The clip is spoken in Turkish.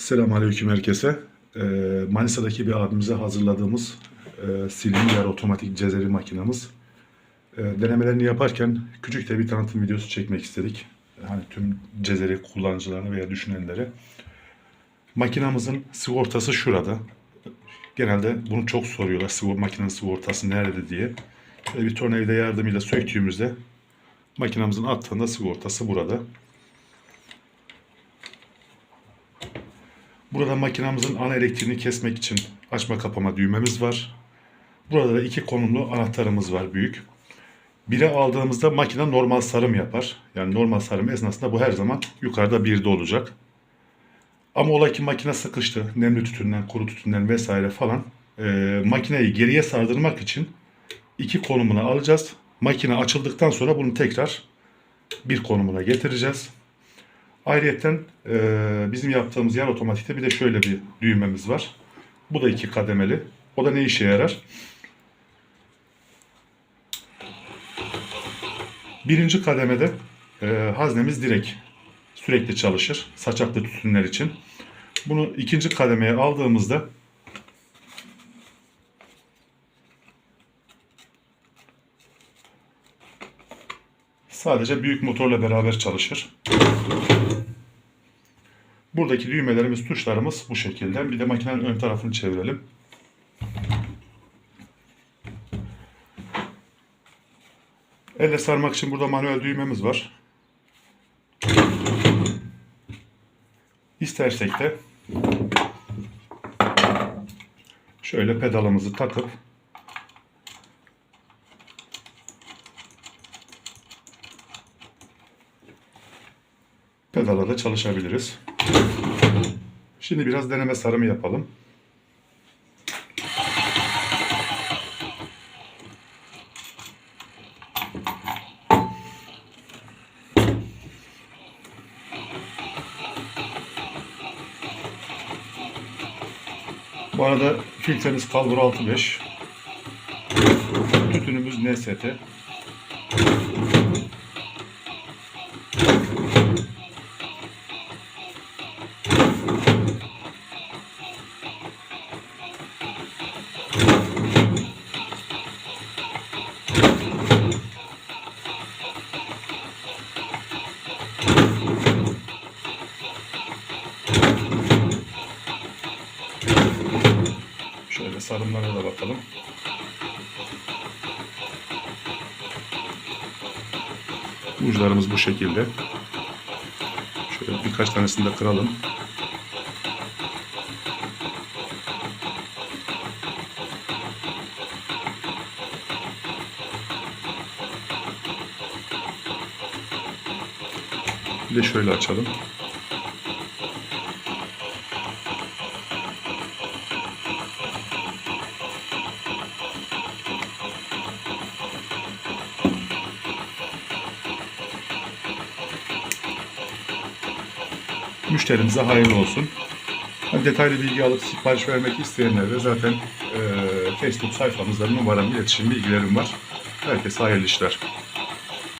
Selamünaleyküm herkese. Ee, Manisa'daki bir abimize hazırladığımız e, silim yer otomatik cezeri makinamız. E, denemelerini yaparken küçük de bir tanıtım videosu çekmek istedik. Hani tüm cezeri kullanıcılarına veya düşünenlere. Makinamızın sigortası şurada. Genelde bunu çok soruyorlar. Sigor, makinenin sigortası nerede diye. Şöyle bir tornavida yardımıyla söktüğümüzde makinamızın attığında sigortası burada. Burada makinamızın ana elektriğini kesmek için açma kapama düğmemiz var. Burada da iki konumlu anahtarımız var büyük. Biri aldığımızda makine normal sarım yapar. Yani normal sarım esnasında bu her zaman yukarıda birde olacak. Ama ola ki makine sıkıştı. Nemli tütünden, kuru tütünden vesaire falan. Ee, makineyi geriye sardırmak için iki konumuna alacağız. Makine açıldıktan sonra bunu tekrar bir konumuna getireceğiz. Ayrıyeten e, bizim yaptığımız yer otomatikte bir de şöyle bir düğmemiz var. Bu da iki kademeli. O da ne işe yarar? Birinci kademede e, haznemiz direkt sürekli çalışır. Saçaklı tütünler için. Bunu ikinci kademeye aldığımızda sadece büyük motorla beraber çalışır. Buradaki düğmelerimiz, tuşlarımız bu şekilde. Bir de makinenin ön tarafını çevirelim. Elle sarmak için burada manuel düğmemiz var. İstersek de şöyle pedalımızı takıp pedala da çalışabiliriz. Şimdi biraz deneme sarımı yapalım. Bu arada filtremiz Kalbur 65. Tütünümüz NST. Sarımlara da bakalım. Uçlarımız bu şekilde. Şöyle birkaç tanesini de kıralım. Bir de şöyle açalım. Müşterimize hayırlı olsun. Detaylı bilgi alıp sipariş vermek isteyenler de zaten e, Facebook sayfamızda numaram, iletişim bilgilerim var. Herkese hayırlı işler.